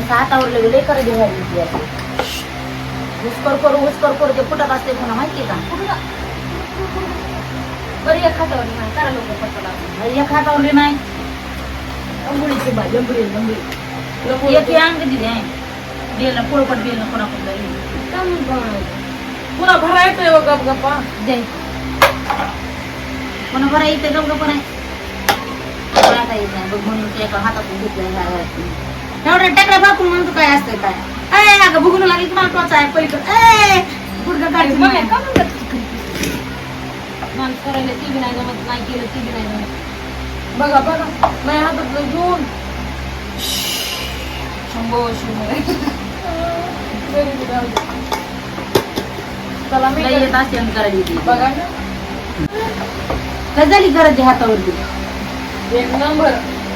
असं हातावर लगे लय ती असं. हुसकर करू हुसकर करू ते फुटत असते पुन्हा माहिती का? बरं एक हातावर नाही करा लोक पटकन आणि एक हातावर नाही. अंघोळीची बाई लंबडी लंबडी एक अंग दिली आहे बेल पोळपट बेल कोणाकडे पुन्हा भरायचंय बघ गप गप्पा दे. पुन्हा बरं इथे गप्प आहे आता येत नाही बघ म्हणून एका हातातून घेतलं एवढं टाकला बाकून म्हणतो काय असतं काय? अय अगं बघून लागली तुम्हाला टोचा आहे पलीकडे. ए गुडघा काढ मग काय का म्हणतात माणूस करायला ती बी नाही जमत नाही केलं ती बी नाही जमत. बघा बघा. माझ्या हातातलं घेऊन शंभो शंभो. चला मी लय येत आणि करायची ती. बघा. काय झाली करायची हातावरती? एक नंबर.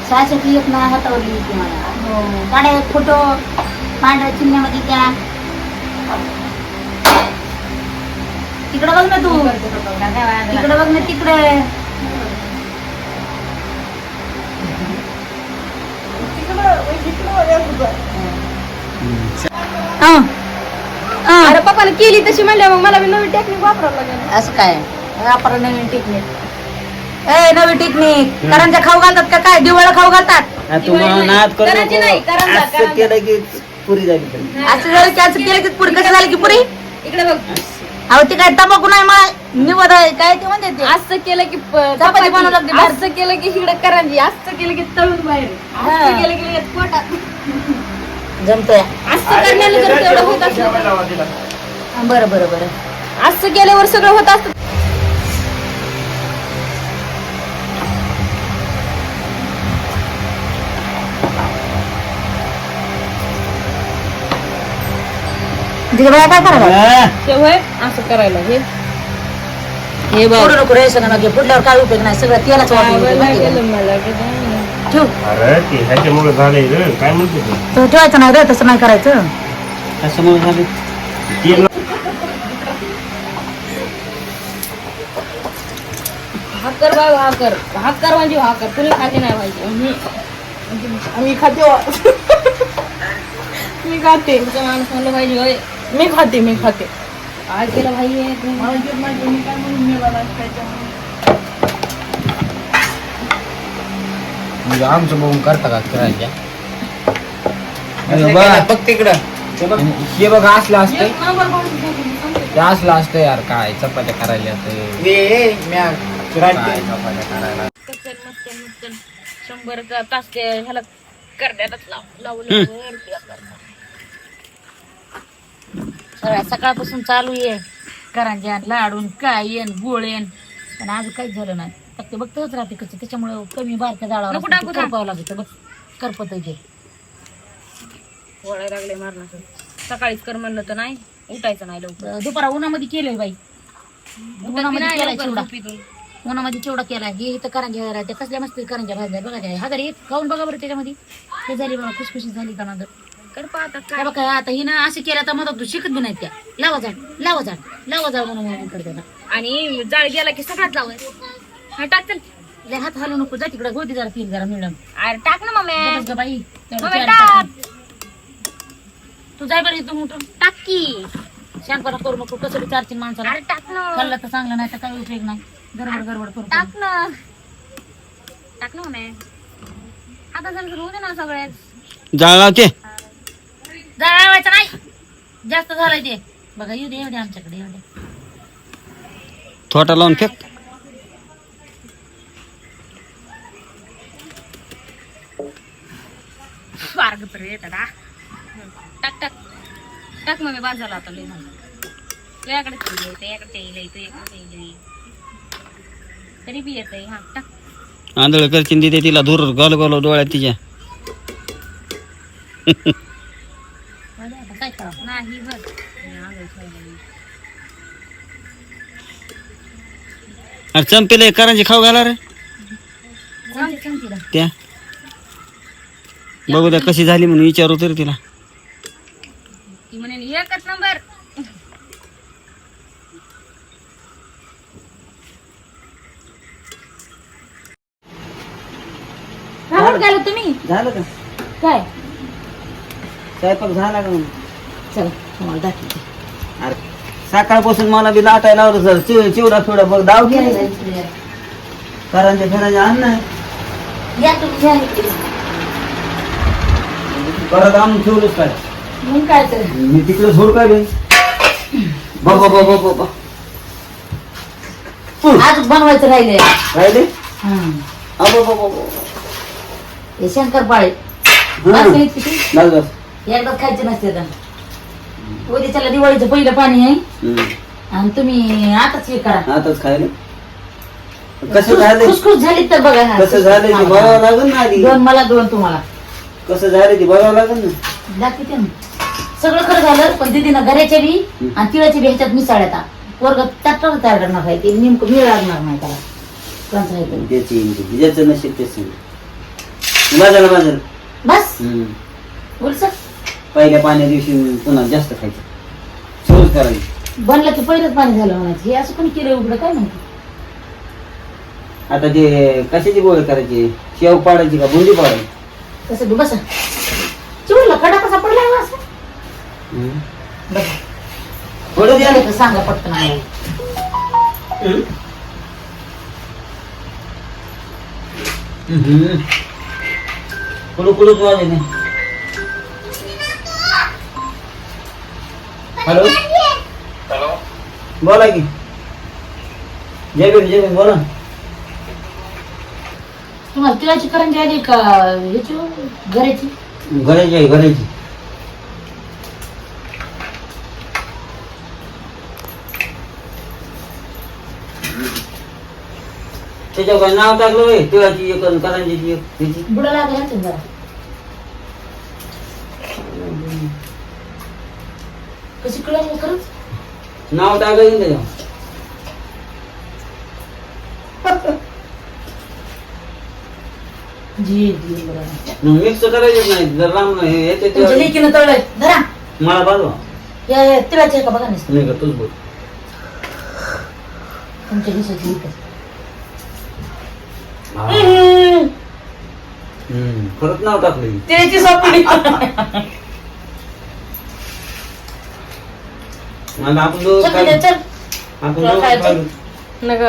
सहाशे एक ना हातावरली होती मला हो काढा एक फोटो पांढऱ्या चिन्हामध्ये त्या. तिकडे बघ ना तू. तिकडे बघ ना तिकडे. अरे पप्पाने केली तशी म्हणल्या मग मला बी नवी टेक्निक वापरावं लागेल. असं काय? वापर नवीन टेक्निक ए नवी टेक्निक. करंजा खाऊ घालतात का काय? दिवाळा खाऊ घालतात. हा, तुम्हाला नाद करू करायची नको. नाही, करंजा, असं करंजा. केलं की पुरी झाली पाहिजे. असं केलं की पुरी कसं झाली की पुरी? इकडे बघ. अहो ते काय तंबाखू नाही मला निवड आहे. काय ते म्हणते ते? असं केलं की प- चपाती बनवावं लागते बाहेर. असं केलं की इकडे करांजी असं केलं की तळून बाहेर. हा. असं केलं की लगेच पोटात. जमतोय. असं करण्याला जर तेवढं होत असलं बरं बरं बरं. असं केल्यावर सगळं होत असतं. दिवाळा काय करायला हा, ते होय असं करायला हे. हे बघ. पुढे नको रे सगळं नको. पुढल्यावर काय उपयोग नाही सगळं तेलाच काय माहिती गेलं आहे मला की? नाही. का? ठेव. अरे ते ह्याच्यामुळे झालंय ग काय म्हणते तू? तो ठेवायचं नाही रे तसं नाही करायचं. कशामुळे झाले तेल हाकर बाय हाकर हाकर म्हणजे हाकर कुणी खाते नाही पाहिजे आम्ही खाते. मी खाते. तुमचं माणूस म्हणलं पाहिजे होय. मी खाते मी खाते. काय केलं भाई म्हणजे आमचं बघून करता का किरायच्या असं बघा बघ तिकडं. बघ. हे बघा असलं असतंय. ते असलं असतं यार काय चपात्या करायला असतं काय. चपात्या करायला? शंभर का तास ते ह्याला करण्यातच लाव लावलं. सगळ्या सकाळपासून चालू आहे. करंज्या लाडून काय येन गोळ येन. पण आज काहीच झालं नाही. फक्त बघतच राहते कसं त्याच्यामुळे कमी बारक्या जाळावर ते का? करपावं लागतं बघ करपत ते. लागले मारणार सकाळीच कर म्हणलं तर नाही उठायचं नाही लवकर. दुपारा उन्हामध्ये केलंय बाई. उन्हामध्ये नाही केलाय चिवडा. उन्हामध्ये चिवडा केलाय. हे इथं करंज्या राहत्या कसल्या मस्त करंज्या भाजल्या. बघा त्या. हा घरी खाऊन बघा बरं त्याच्यामध्ये. हे झाली बघा खुशखुशी झाली का पाहता काय. बघा आता ही ना असे केल्या तर मदत तू शिकत बी नाही त्या. लावा झाड लावा झाड लावा झाड म्हणून म्हणून करते ना. आणि जाळ गेला की सगळ्यात लावायचं हा टाक चल. लय हात हलू नको जा तिकडे. गोदी जरा तीन जरा मिळून अरे टाक ना मम्मी. बाई. मम्मी चार टाक. तू जाय बरं इथून उठून. टाक की. शानपणा करू नको. कसं बी चारची माणसाला. अरे टाक ना. खाल्लं तर चांगलं नाही तर काही उपयोग नाही. गडबड गडबड करू टाक ना. टाक ना मम्मी. आता जर होऊ दे ना सगळे जाळ लावते. जळावायचं नाही. जास्त झालंय ते. बघा येऊ दे दे आमच्याकडे येऊ दे. थोटा लावून फेक. स्वर्ग येतात. टाक टाक. टाक मम्मी बाद झाला आता झालं. तुझ्याकडे तुझ्याकडे येईल तुझ्याकडे येईल तरी बी येतंय हा टाक. आंधळ करतीन तिथे तिला दूर गोल गोल डोळ्यात तिच्या. नाही ठेवलेली. अरे चंपेले करांची खाऊ घाला रे? त्या. बघू द्या कशी झाली म्हणून विचारू तरी तिला. ती म्हणे एकच नंबर. म्हणून गेलो तुम्ही? झालं का? काय? स्वयंपाक झाला का मग? चला तुम्हाला दाखवते. अरे सकाळपासून मला बी लाटायला लावलं सर चिव चिवडा फिवडा बघ दाव या, केली या, इकडे या. करांच्या फिरांच्या अन्न आहे या तुम्ही या इकडे. परत आणून ठेवलंच काय? मग काय तर. मी तिकडे सोड काय बे बाबा बाबा बाबा आज बनवायचं राहिले राहिले? हं. अबो हे हं. बस का इतकी? बस बस एकदाच खायचे नसते आता उद्याच्याला दिवाळीचं पहिलं पाणी आहे. हम्म. आणि तुम्ही आताच हे करा. आताच खायले? कसं झालं खुसखुस झाली तर बघा ना. कसं झालं ते बघावं लागेल ना आधी. दोन मला दोन तुम्हाला. कसं झालं ते बघावं लागेल ना. दाखवते ना सगळं खरं झालं पण दिदीनं घराच्या बी आणि तिळाच्या बी ह्याच्यात मिसळ्यात वर्ग ट्रॅक्टर तयार करणार आहे ते. नेमकं मिळ लागणार नाही त्याला. कोणचं आहे ते. त्याची ज्याचं नशीब बस. हम्म. बोलस पहिल्या पाण्या दिवशी पुन्हा जास्त खायचं. सोच करायची. बनलं की पहिलंच पाणी झालं म्हणायचं. हे असं पण केलं उघडं? काय माहिती? आता ते कशाची गोळी करायची? शेव पाडायची का बुंदी पाडायची? कसं बी बसा. चिवडला कडा कसा पडला हो असं? हम्म. बसा. थोडं द्या ना. झालं तर सांगा पटकन आम्हाला. हम्म. हम्म. कुडू कुडूच वाजे नाही हॅलो? बोला की. जय भीम जय भीम बोला. तुम्हाला तिळाची करंजी आली का ह्याची? घराची? घराची आहे घराची. त्याच्यावर काय नाव टाकलं होय? तिळाची एक करंजीची एक त्याची बुडा लागला ना जरा. कशी कळलं खरंच? नाव टाकायचं ना त्याच्यावर जी जी बरोबर मग मिक्स करायचंच नाही. जर राम हे तुमच्या लेकीनं तळलंय. धरा. मला बाजवा या या, तिळाची का बघा नाही नाही का तूच बोल. तुमच्या दिवसाची हा. हम्म. परत नाव टाकलं तिळाची सापडी आपण दोघं चल आपण दोघं खायचं? नग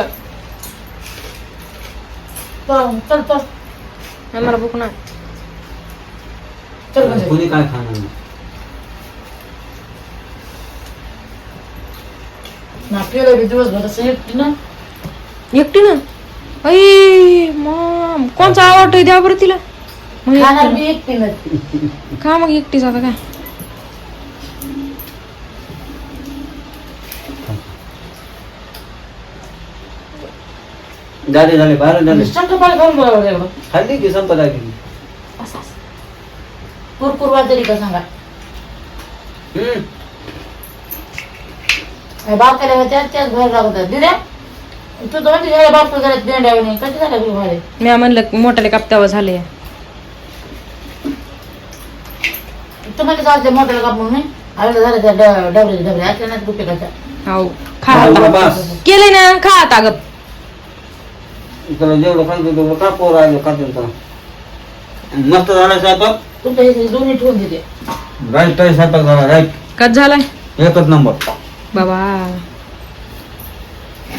भूक नाही चल म्हणजे कोणी काय खाणार नाही. ना केलं बी दिवसभर असं एकटी ना एकटी ना अई मॉम कोणचा आवडतोय द्या बरं तिला मग खाणार एकटी. खा मग एकटीच आता काय झाले झाले बारा झाले एवढं खाल्ली की संपदा गेली असं असं कुरकुर वाजली का सांगा. हम्म. बापाला होत्या त्याच बाहेर लागत दिल्या? तू दोन दिवसाला बाप घरात देंड्यावर नाही. कधी झाला तुझ्या बाहेर मी म्हणलं कापतावा झाले. तुम्हाला चालते मोठ्याला कापून आलं झालं त्या डबरे डबरे अशा नाही गुप्ते खायच्या हो खा खाल्लं आता. बस केलंय ना खा आता गप तुला जेवढं खायचं तेवढं का पोर आलं खाते तर मस्त झाला स्वयंपाक? तुमच्या इथे दोन्ही ठेवून देते. राईट राईट स्वयंपाक झाला राईट. कच झालाय? एकच नंबर. बाबा.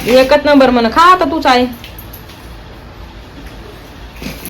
एकच नंबर म्हण खा आता तूच आहे